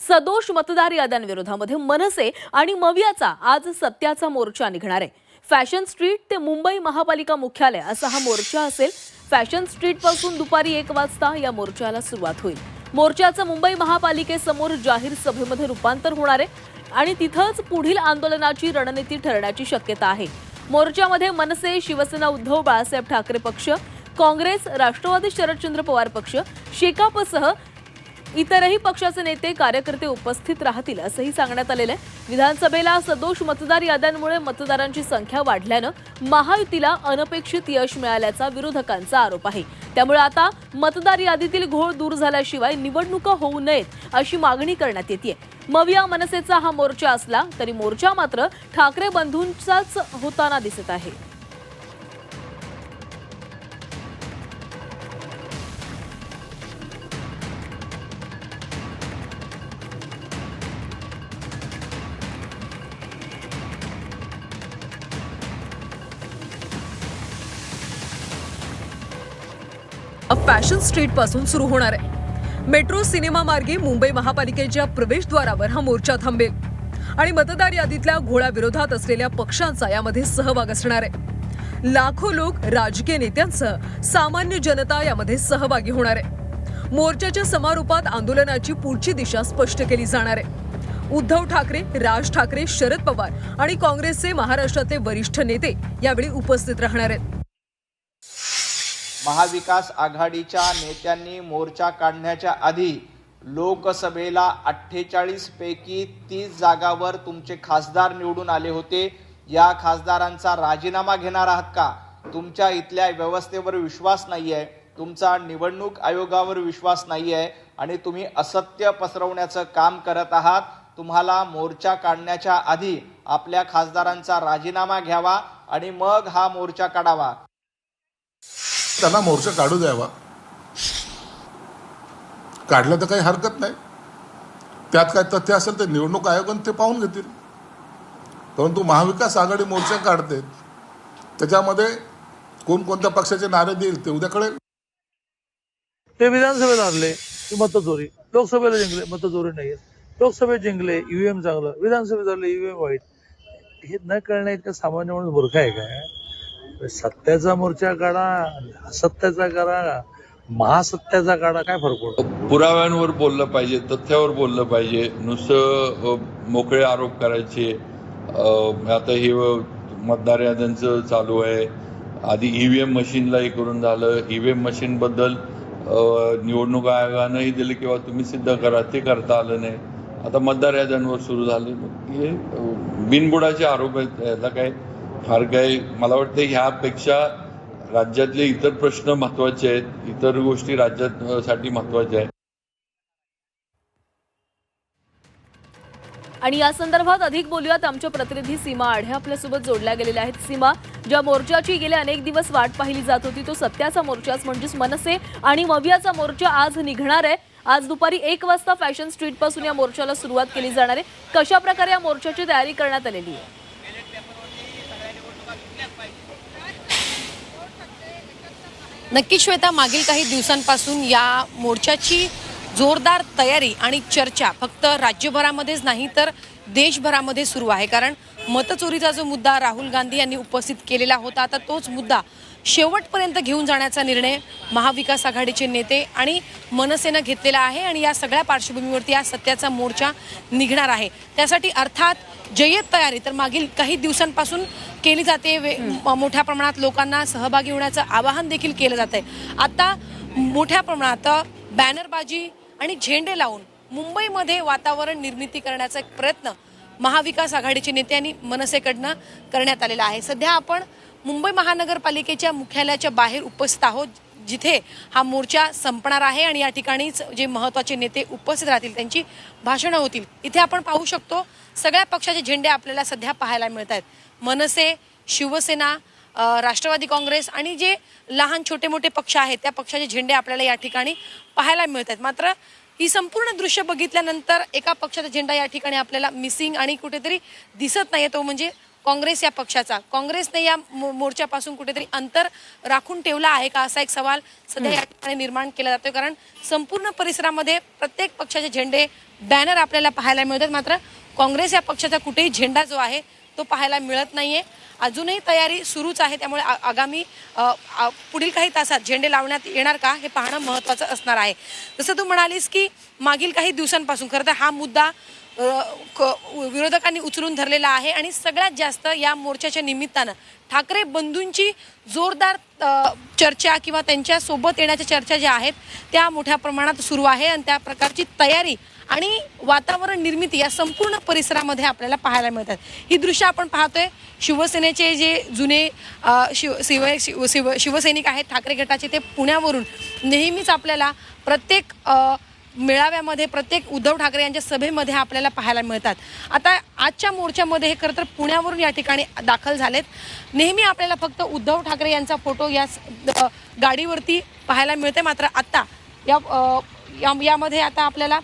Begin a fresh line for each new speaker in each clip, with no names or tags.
सदोष मतदार याद्यांविरोधामध्ये मनसे आणि मवियाचा आज सत्याचा मोर्चा निघणार आहे. फॅशन स्ट्रीट ते मुंबई महापालिका मुख्यालय असा हा मोर्चा असेल. फॅशन स्ट्रीटपासून दुपारी एक वाजता या मोर्चाला सुरुवात होईल. मोर्चाचं मुंबई महापालिकेसमोर जाहीर सभेमध्ये रूपांतर होणार आहे आणि तिथंच पुढील आंदोलनाची रणनीती ठरण्याची शक्यता आहे. मोर्चामध्ये मनसे शिवसेना उद्धव बाळासाहेब ठाकरे पक्ष काँग्रेस राष्ट्रवादी शरदचंद्र पवार पक्ष शेकापसह इतरही पक्षाचे नेते कार्यकर्ते उपस्थित राहतील असंही सांगण्यात आलेलं आहे. विधानसभेला सदोष मतदार याद्यांमुळे मतदारांची संख्या वाढल्यानं महायुतीला अनपेक्षित यश मिळाल्याचा विरोधकांचा आरोप आहे. त्यामुळे आता मतदार यादीतील घोळ दूर झाल्याशिवाय निवडणुका होऊ नयेत अशी मागणी करण्यात येते मविया मनसेचा हा मोर्चा असला तरी मोर्चा मात्र ठाकरे बंधूंचाच होताना दिसत आहे.
फॅशन स्ट्रीटपासून सुरू होणार आहे. मेट्रो सिनेमा मार्गे मुंबई महापालिकेच्या प्रवेशद्वारावर हा मोर्चा थांबेल. आणि मतदार यादीतल्या घोळाविरोधात असलेल्या पक्षांचा यामध्ये सहभाग असणार आहे. लाखो लोक राजकीय नेत्यांसह सामान्य जनता यामध्ये सहभागी होणार आहे. मोर्चाच्या समारोपात आंदोलनाची पुढची दिशा स्पष्ट केली जाणार आहे. उद्धव ठाकरे राज ठाकरे शरद पवार आणि काँग्रेसचे महाराष्ट्रातले वरिष्ठ नेते यावेळी उपस्थित राहणार आहेत.
महाविकास आघाडीच्या नेत्यांनी मोर्चा काढण्याच्या आधी लोकसभेला अठ्ठेचाळीस पैकी तीस जागावर तुमचे खासदार निवडून आले होते. या खासदारांचा राजीनामा घेणार आहात का? तुमच्या इथल्या व्यवस्थेवर विश्वास नाही आहे तुमचा निवडणूक आयोगावर विश्वास नाही आहे आणि तुम्ही असत्य पसरवण्याचं काम करत आहात. तुम्हाला मोर्चा काढण्याच्या आधी आपल्या खासदारांचा राजीनामा घ्यावा आणि मग हा मोर्चा काढावा.
त्यांना मोर्चा काढू द्यावा. काढलं तर काही हरकत नाही. त्यात काय तथ्य असेल तर निवडणूक आयोगाने ते पाहून घेतील. परंतु महाविकास आघाडी मोर्चा काढते. त्याच्यामध्ये कोणकोणत्या पक्षाचे नारे देईल ते उद्या कळेल.
ते विधानसभेत हरले की मतचोरी. लोकसभेला जिंकले मतचोरी नाही लोकसभेत जिंकले ईव्हीएम चांगलं. विधानसभेत हरले ईव्हीएम वाईट. हे न कळण्या इतकं सामान्य माणूस मूर्ख आहे काय? सत्याचा मोर्चा काढा असत्याचा करा महासत्याचा काढा काय फरक पडतो?
पुराव्यांवर बोललं पाहिजे तथ्यावर बोललं पाहिजे. नुसतं मोकळे आरोप करायचे. आता हे मतदार याद्यांचं चालू आहे. आधी ई व्ही एम मशीनला हे करून झालं. ई व्ही एम मशीनबद्दल निवडणूक आयोगानंही दिलं किंवा तुम्ही सिद्ध करा ते करता आलं नाही. आता मतदार याद्यांवर सुरू झाले. हे बिनबुडाचे आरोप आहेत. याला काय फार काही मला वाटतं ह्यापेक्षा राज्यातले इतर प्रश्न महत्त्वाचे आहेत. इतर गोष्टी राज्यात साठी महत्त्वाच्या आहेत.
आणि या संदर्भात अधिक बोलूयात. आमच्या प्रतिनिधी सीमा आढे आपल्यासोबत जोडल्या गेलेल्या आहेत. सीमा ज्या मोर्चाची गेले अनेक दिवस वाट पाहिली जात होती तो सत्याचा मोर्चाच म्हणजेच मनसे आणि मवियाचा मोर्चा आज निघणार आहे. आज दुपारी एक वाजता फॅशन स्ट्रीटपासून या मोर्चाला सुरुवात केली जाणार आहे. कशा प्रकारे या मोर्चाची तयारी करण्यात आलेली आहे?
नक्की श्वेता मागील काही दिवसांपासून या मोर्चाची जोरदार तयारी आणि चर्चा फक्त राज्यभरामध्येच नाही तर देशभरामध्ये सुरू आहे. कारण मतचोरीचा जो मुद्दा राहुल गांधी यांनी उपस्थित केलेला होता आता तोच मुद्दा शेवटपर्यंत घेऊन जाण्याचा निर्णय महाविकास आघाडीचे नेते आणि मनसेनं घेतलेला आहे आणि या सगळ्या पार्श्वभूमीवरती या सत्याचा मोर्चा निघणार आहे. त्यासाठी अर्थात जय्यत तयारी. तर मागील काही दिवसांपासून केली जाते. मोठ्या प्रमाणात लोकांना सहभागी होण्याचं आवाहन देखील केलं जात आहे. आता मोठ्या प्रमाणात बॅनरबाजी आणि झेंडे लावून मुंबईमध्ये वातावरण निर्मिती करण्याचा एक प्रयत्न महाविकास आघाडीचे नेते आणि मनसेकडनं करण्यात आलेला आहे. सध्या आपण मुंबई महानगरपालिकेच्या मुख्यालयाच्या बाहेर उपस्थित आहोत जिथे हा मोर्चा संपणार आहे आणि या ठिकाणीच जे महत्त्वाचे नेते उपस्थित राहतील त्यांची भाषणं होतील. इथे आपण पाहू शकतो सगळ्या पक्षाचे झेंडे आपल्याला सध्या पाहायला मिळत आहेत. मनसे शिवसेना राष्ट्रवादी काँग्रेस आणि जे लहान छोटे मोठे पक्ष आहेत त्या पक्षाचे झेंडे आपल्याला या ठिकाणी पाहायला मिळत आहेत मात्र ही संपूर्ण दृश्य बघितल्यानंतर एका पक्षाचा झेंडा या ठिकाणी आपल्याला मिसिंग आणि कुठेतरी दिसत नाहीये तो म्हणजे काँग्रेस या पक्षाचा. काँग्रेसने या मोर्चापासून कुठेतरी अंतर राखून ठेवला आहे का असा एक सवाल सध्या या ठिकाणी निर्माण केला जातोय. कारण संपूर्ण परिसरामध्ये प्रत्येक पक्षाचे झेंडे बॅनर आपल्याला पाहायला मिळतात. मात्र काँग्रेस या पक्षाचा कुठेही झेंडा जो आहे तो पाहायला मिळत नाही आहे अजूनही तयारी सुरूच आहे त्यामुळे आ- आगामी पुढील काही तासात झेंडे लावण्यात येणार का हे पाहणं महत्त्वाचं असणार आहे. जसं तू म्हणालीस की मागील काही दिवसांपासून खरं तर हा मुद्दा क- विरोधकांनी उचलून धरलेला आहे आणि सगळ्यात जास्त या मोर्चाच्या निमित्तानं ठाकरे बंधूंची जोरदार चर्चा किंवा त्यांच्यासोबत येण्याच्या चर्चा ज्या आहेत त्या मोठ्या प्रमाणात सुरू आहे आणि त्या प्रकारची तयारी आणि वातावरण निर्मिती या संपूर्ण परिसरामध्ये आपल्याला पाहायला मिळतात. ही दृश्य आपण पाहतोय. शिवसेनेचे जे जुने शिव शिव शिव शिव शिवसैनिक आहेत ठाकरे गटाचे ते पुण्यावरून नेहमीच आपल्याला प्रत्येक मेळाव्यामध्ये प्रत्येक उद्धव ठाकरे यांच्या सभेमध्ये आपल्याला पाहायला मिळतात. आता आजच्या मोर्चामध्ये हे खरं तर पुण्यावरून या ठिकाणी दाखल झालेत. नेहमी आपल्याला फक्त उद्धव ठाकरे यांचा फोटो या गाडीवरती पाहायला मिळते. मात्र आत्ता या या- यामध्ये आता आपल्याला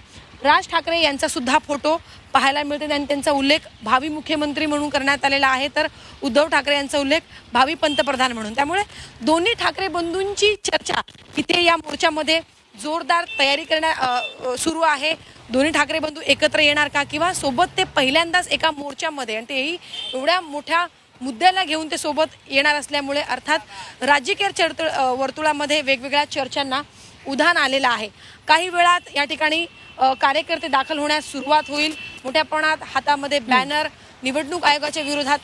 राज ठाकरे यांचा सुद्धा फोटो पाहायला मिळते आणि त्यांचा उल्लेख भावी मुख्यमंत्री म्हणून करण्यात आलेला आहे. तर उद्धव ठाकरे यांचा उल्लेख भावी पंतप्रधान म्हणून. त्यामुळे दोन्ही ठाकरे बंधूंची चर्चा इथे या मोर्चामध्ये जोरदार तयारी करण्या सुरू आहे. दोन्ही ठाकरे बंधू एकत्र येणार का? किंवा सोबत ते पहिल्यांदाच एका मोर्चामध्ये आणि तेही एवढ्या मोठ्या मुद्द्याला घेऊन ते सोबत येणार असल्यामुळे अर्थात राजकीय चर्त वर्तुळामध्ये वेगवेगळ्या चर्चांना उधाण आलेलं आहे. काही वेळात या ठिकाणी कार्यकर्ते दाखल होण्यास सुरुवात होईल. मोठ्या प्रमाणात हातामध्ये बॅनर निवडणूक आयोगाच्या विरोधात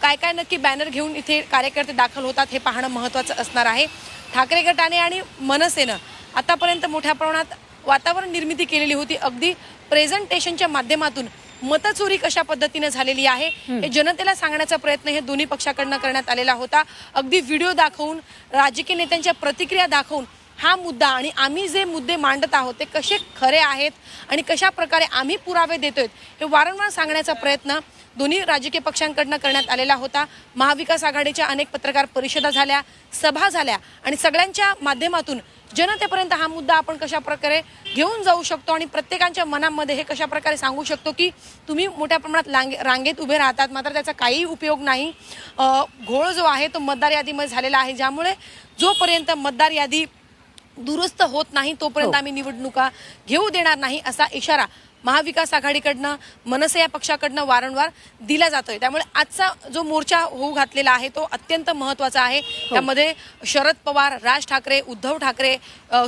काय काय नक्की बॅनर घेऊन इथे कार्यकर्ते दाखल होतात हे पाहणं महत्त्वाचं असणार आहे. ठाकरे गटाने आणि मनसेनं आतापर्यंत मोठ्या प्रमाणात वातावरण निर्मिती केलेली होती. अगदी प्रेझेंटेशनच्या माध्यमातून मतचोरी कशा पद्धतीने झालेली आहे हे जनतेला सांगण्याचा प्रयत्न हे दोन्ही पक्षाकडनं करण्यात आलेला होता. अगदी व्हिडिओ दाखवून राजकीय नेत्यांच्या प्रतिक्रिया दाखवून हा मुद्दा आणि आम्ही जे मुद्दे मांडत आहोत ते कसे खरे आहेत आणि कशा प्रकारे आम्ही पुरावे देतोय हे वारंवार सांगण्याचा प्रयत्न दोन्ही राजकीय पक्षांकडनं करण्यात आलेला होता. महाविकास आघाडीच्या अनेक पत्रकार परिषदा झाल्या सभा झाल्या आणि सगळ्यांच्या माध्यमातून जनतेपर्यंत हा मुद्दा आपण कशा प्रकारे घेऊन जाऊ शकतो आणि प्रत्येकाच्या मनामध्ये हे कशा प्रकारे सांगू शकतो की तुम्ही मोठ्या प्रमाणात लांगे रांगेत उभे राहतात मात्र त्याचा काही उपयोग नाही. घोळ जो आहे तो मतदार यादीमध्ये झालेला आहे ज्यामुळे जोपर्यंत मतदार यादी दुरुस्त होत नाही तोपर्यंत आम्ही निवडणुका घेऊ देणार नाही असा इशारा महाविकास आघाडीकडनं मनसे या पक्षाकडनं वारंवार दिला जातोय. त्यामुळे आजचा जो मोर्चा होऊ घातलेला आहे तो अत्यंत महत्त्वाचा आहे. त्यामध्ये शरद पवार राज ठाकरे उद्धव ठाकरे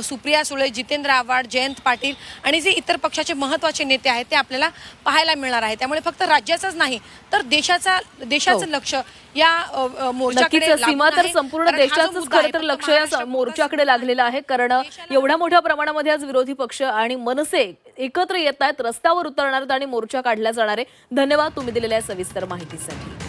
सुप्रिया सुळे जितेंद्र आव्हाड जयंत पाटील आणि जे इतर पक्षाचे महत्त्वाचे नेते आहेत ते आपल्याला पाहायला मिळणार आहे. त्यामुळे फक्त राज्याचाच नाही तर देशाचा देशाचं लक्ष या मोर्चाकडे
सीमा तर. संपूर्ण
हा
देशाचंच
आहे,
खरं तर लक्ष या मोर्चाकडे लागलेलं आहे. कारण एवढ्या मोठ्या प्रमाणामध्ये आज विरोधी पक्ष आणि मनसे एकत्र येत आहेत रस्त्यावर उतरणार आहेत आणि मोर्चा काढला जाणार आहे. धन्यवाद तुम्ही दिलेल्या सविस्तर माहितीसाठी.